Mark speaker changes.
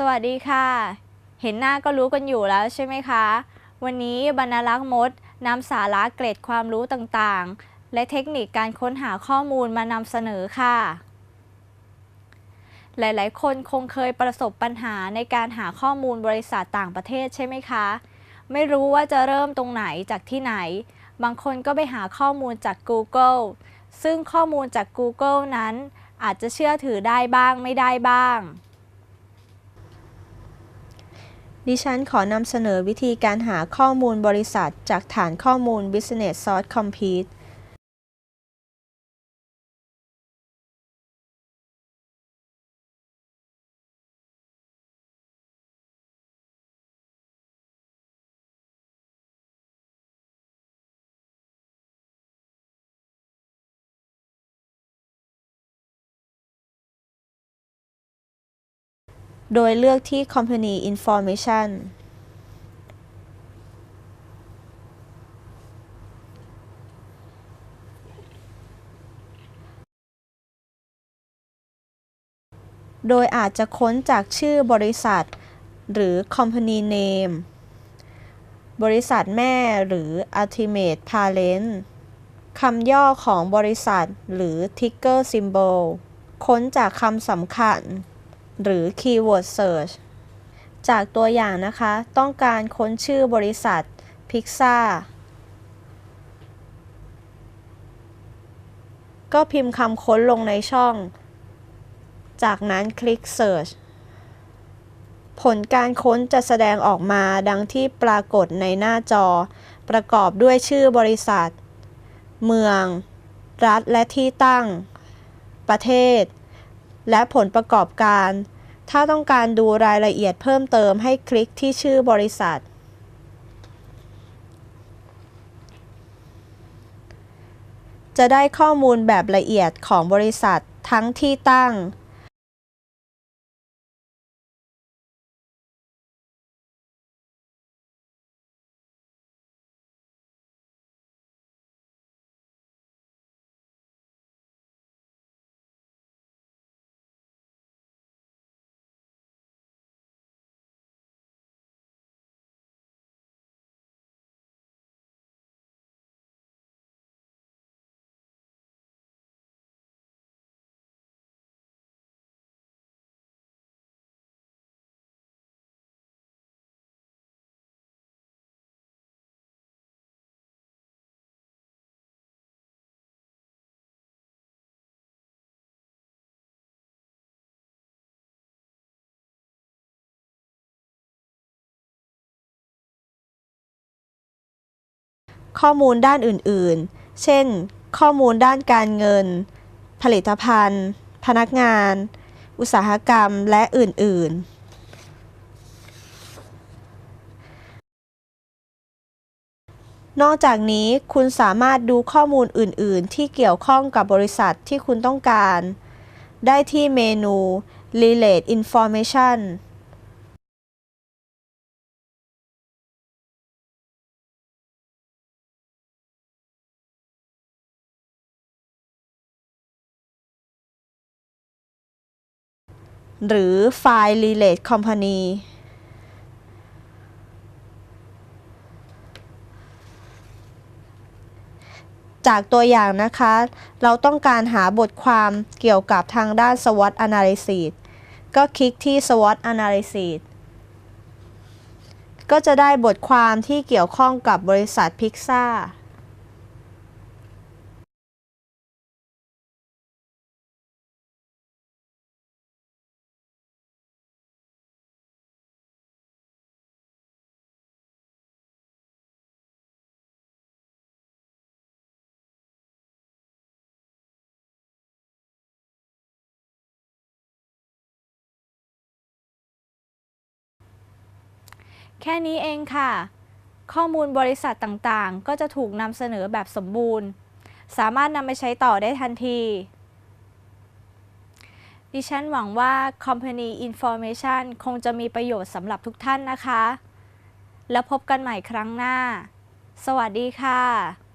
Speaker 1: สวัสดีค่ะ เห็นหน้าก็รู้กันอยู่แล้วใช่ไหมคะ วันนี้บรรลักษ์มดนำสาระเกร็ดความรู้ต่างๆ และเทคนิคการค้นหาข้อมูลมานำเสนอค่ะ หลายๆ คนคงเคยประสบปัญหาในการหาข้อมูลบริษัทต่างประเทศใช่ไหมคะ ไม่รู้ว่าจะเริ่มตรงไหนจากที่ไหน บางคนก็ไปหาข้อมูลจาก Google ซึ่งข้อมูลจาก Google นั้นอาจจะเชื่อถือได้บ้างไม่ได้บ้าง
Speaker 2: ดิฉันขอนำเสนอวิธีการหาข้อมูลบริษัทจากฐานข้อมูล Business Source Compete โดยเลือกที่ Company Information โดยอาจจะค้นจากชื่อบริษัท หรือ Company Name บริษัทแม่หรือ Ultimate Parent คำย่อของบริษัทหรือ Ticker Symbol ค้นจากคำสำคัญ หรือ Keyword Search จากตัวอย่างนะคะ ต้องการค้นชื่อบริษัท Pizza ก็พิมพ์คำค้นลงในช่อง จากนั้นคลิก Search ผลการค้นจะแสดงออกมาดังที่ปรากฏในหน้าจอ ประกอบด้วยชื่อบริษัท เมือง รัฐและที่ตั้ง ประเทศ และผลประกอบการ ถ้าต้องการดูรายละเอียดเพิ่มเติมให้คลิกที่ชื่อบริษัท จะได้ข้อมูลแบบละเอียดของบริษัททั้งที่ตั้ง ข้อมูลด้านอื่นๆ เช่น ข้อมูลด้านการเงิน ผลิตภัณฑ์ พนักงาน อุตสาหกรรม และอื่น ๆนอกจากนี้คุณสามารถดูข้อมูลอื่น ๆ ที่เกี่ยวข้องกับบริษัทที่คุณต้องการ ได้ที่เมนู Relate Information หรือไฟล์ Relate Company จากตัวอย่างนะคะ เราต้องการหาบทความเกี่ยวกับทางด้าน SWOT Analysis ก็คลิกที่ SWOT Analysis ก็จะได้บทความที่เกี่ยวข้องกับบริษัทพิกซ่า
Speaker 1: แค่นี้เองค่ะ ข้อมูลบริษัทต่างๆ ก็จะถูกนำเสนอแบบสมบูรณ์ สามารถนำไปใช้ต่อได้ทันที ดิฉันหวังว่า Company Information คงจะมีประโยชน์สำหรับทุกท่านนะคะ แล้วพบกันใหม่ครั้งหน้า สวัสดีค่ะ